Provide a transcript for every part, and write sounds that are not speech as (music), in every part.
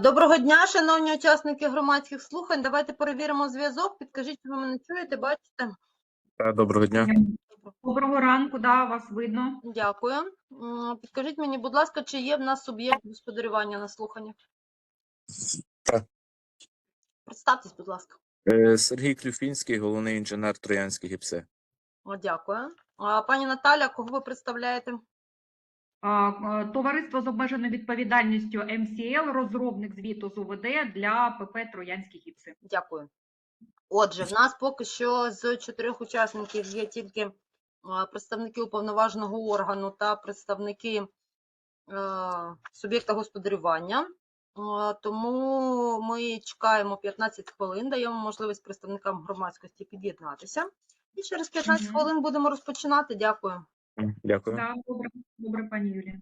Доброго дня, шановні учасники громадських слухань. Давайте перевіримо зв'язок. Підкажіть, чи ви мене чуєте, бачите? Доброго дня. Доброго ранку, да, вас видно. Дякую. Підкажіть мені, будь ласка, чи є в нас суб'єкт господарювання на слуханнях? Так. Представтесь, будь ласка. Е, Сергій Клюфінський, головний інженер Троянських ГІПСи. О, дякую. А, пані Наталя, кого ви представляєте? Е, Товариство з обмеженою відповідальністю МСЛ, розробник звіту з УВД для ПП Троянські гіпси. Дякую. Отже, в нас поки що з чотирьох учасників є тільки е, представники уповноваженого органу та представники е, суб'єкта господарювання. Тому ми чекаємо 15 хвилин, даємо можливість представникам громадськості під'єднатися. І через 15 Мгм. хвилин будемо розпочинати. Дякую. Дякую. Так, добре, добре, пані Юлія.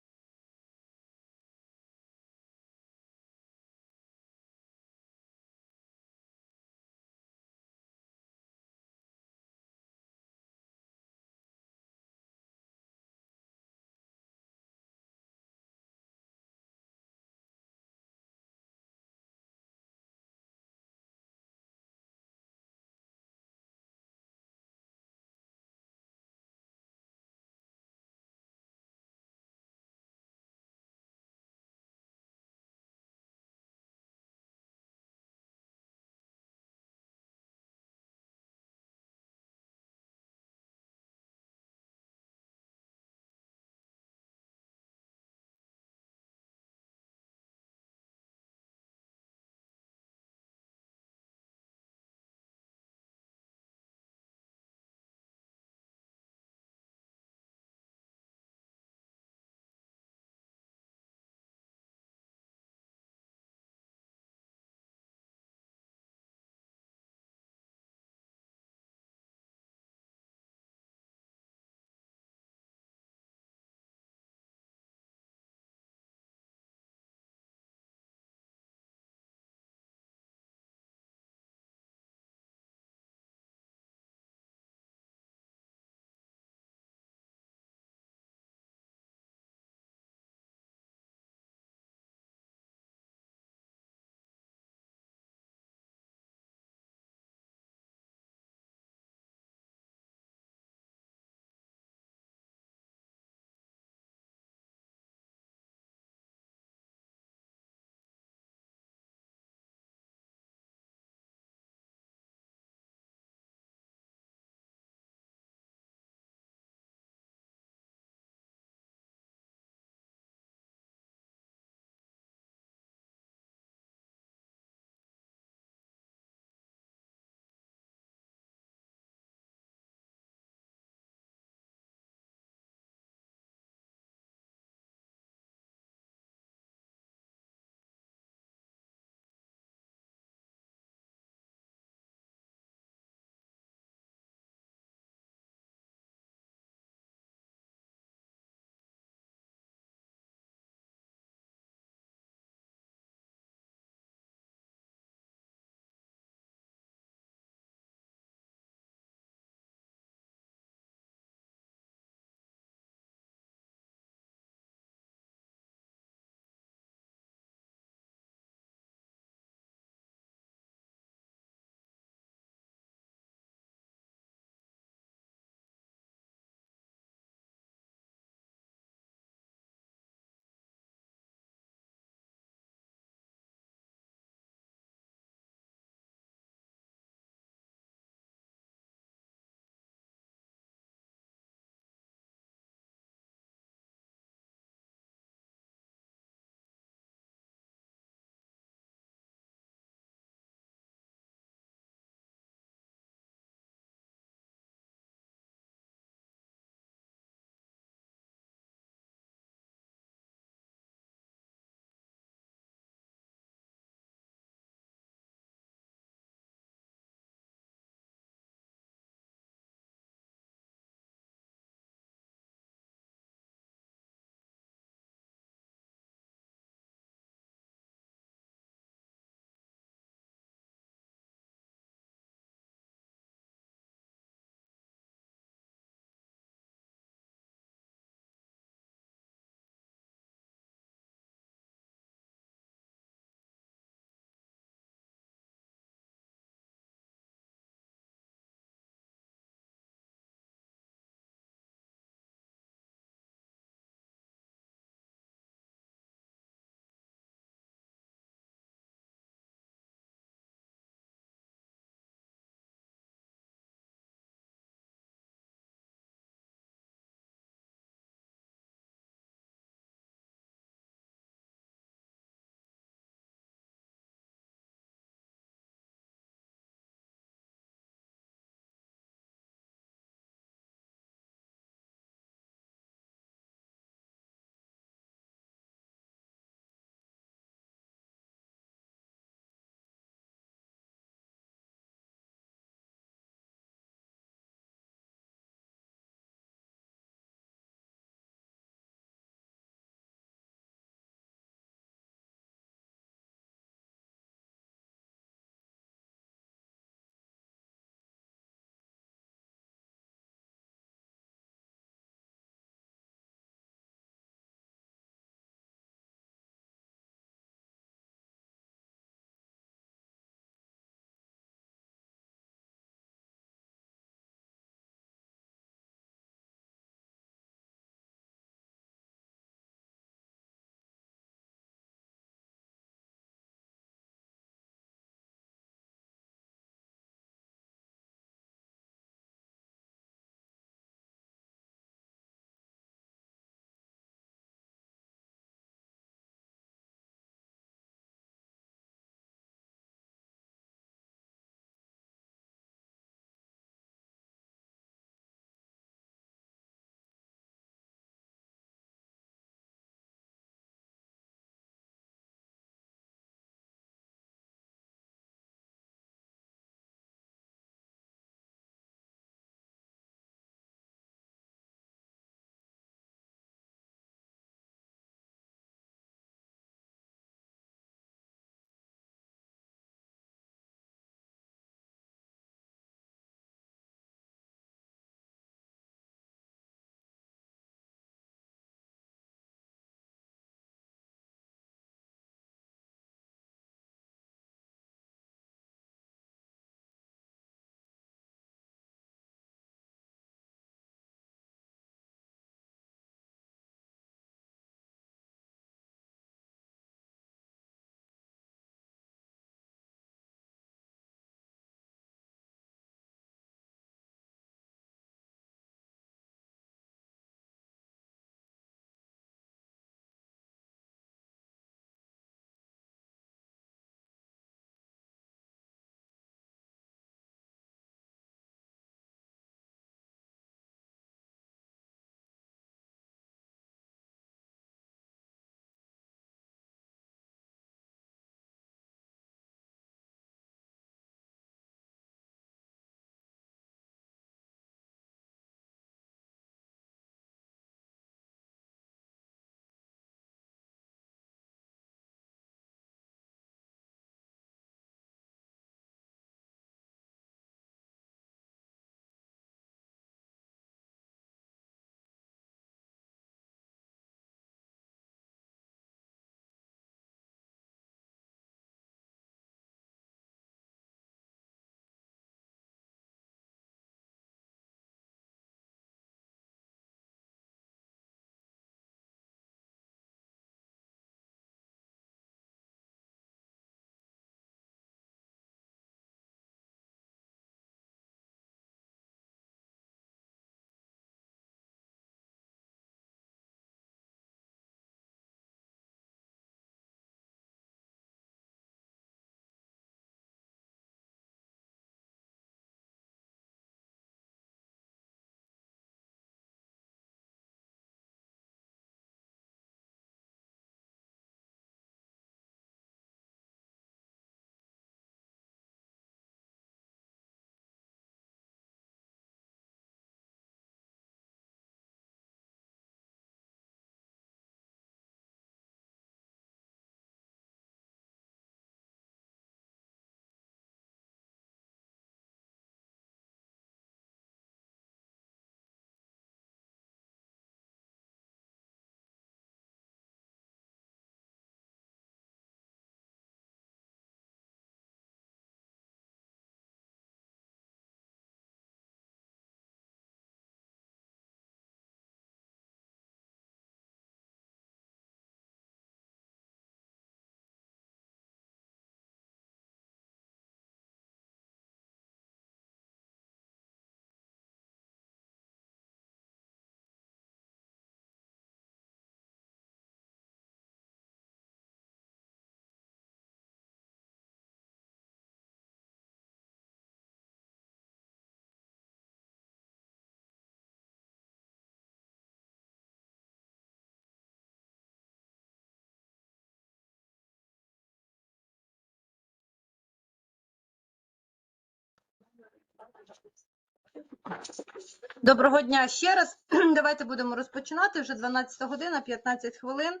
Доброго дня ще раз. (clears throat) Давайте будемо розпочинати. Вже 12 година, 15 хвилин.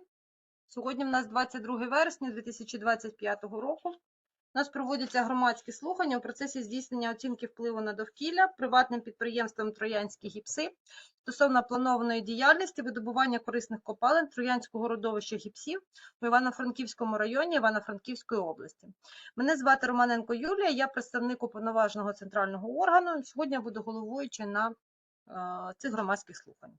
Сьогодні в нас 22 вересня 2025 року. Нас проводяться громадські слухання у процесі здійснення оцінки впливу на довкілля приватним підприємством Троянські гіпси стосовно планованої діяльності видобування корисних копалин Троянського родовища гіпсів у Івано-Франківському районі Івано-Франківської області. Мене звати Романенко Юлія, я представник уповноваженого центрального органу. Сьогодні буду головуючи на е, цих громадських слухань.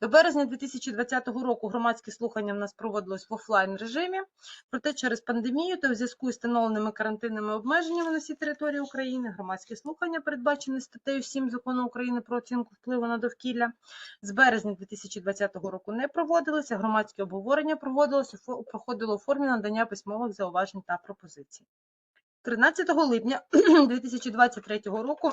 До березня 2020 року громадські слухання в нас проводились в офлайн режимі, проте через пандемію та в зв'язку із встановленими карантинними обмеженнями на всій території України громадські слухання, передбачені статтею 7 закону України про оцінку впливу на довкілля, з березня 2020 року не проводилися. Громадське обговорення проводилося проходило у формі надання письмових зауважень та пропозицій. 13 липня (clears throat) 2023 року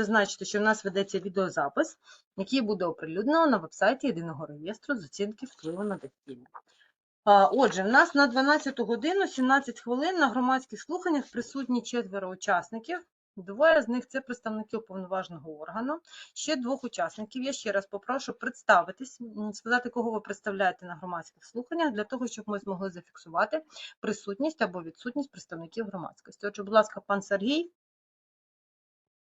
зазначити, що в нас ведеться відеозапис, який буде оприлюднено на вебсайті єдиного реєстру з оцінки впливу на довкілля. Отже, в нас на 12 годину 17 хвилин на громадських слуханнях присутні четверо учасників. Двоє з них це представники уповноваженого органу. Ще двох учасників. Я ще раз попрошу представитись, сказати, кого ви представляєте на громадських слуханнях, для того, щоб ми змогли зафіксувати присутність або відсутність представників громадськості. Отже, будь ласка, пан Сергій.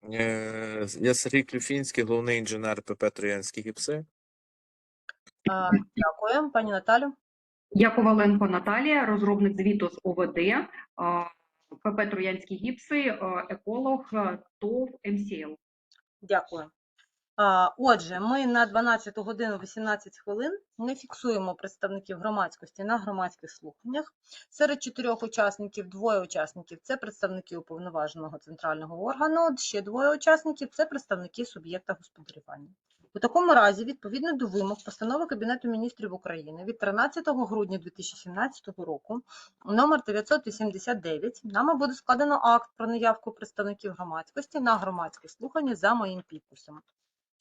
Е, Я Сергій Клюфінський, головний інженер ПП Троянські гіпси. Дякую, пані Наталю. Я Коваленко Наталія, розробник звіту з ОВД, ПП Троянські гіпси, еколог ТОВ МСЛ. Дякую. Отже, ми на 12 годину 18 хвилин не фіксуємо представників громадськості на громадських слуханнях. Серед чотирьох учасників двоє учасників це представники уповноваженого центрального органу, ще двоє учасників це представники суб'єкта господарювання. У такому разі, відповідно до вимог постанови Кабінету міністрів України від 13 грудня 2017 року, номер 989, нами буде складено акт про наявку представників громадськості на громадське слухання за моїм підписом.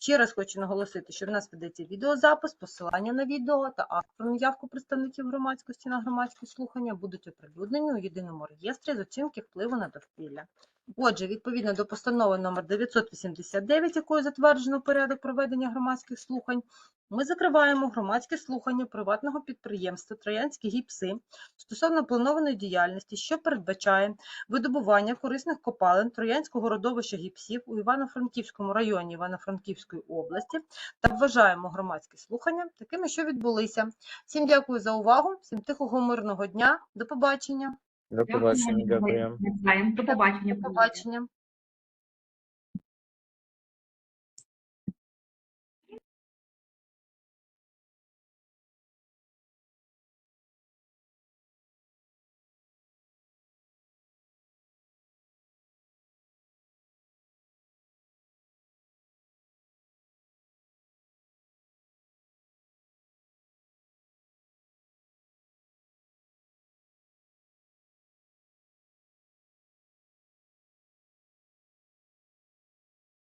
Ще раз хочу наголосити, що в нас ведеться відеозапис, посилання на відео та акт про наявку представників громадськості на громадські слухання будуть оприлюднені у єдиному реєстрі з оцінки впливу на довкілля. Отже, відповідно до постанови номер 989, якою затверджено порядок проведення громадських слухань, ми закриваємо громадське слухання приватного підприємства Троянські гіпси стосовно планованої діяльності, що передбачає видобування корисних копалин Троянського родовища гіпсів у Івано-Франківському районі Івано-Франківської області та вважаємо громадські слухання такими, що відбулися. Всім дякую за увагу, всім тихого мирного дня, до побачення. До побачення, дякую. До побачення. До побачення.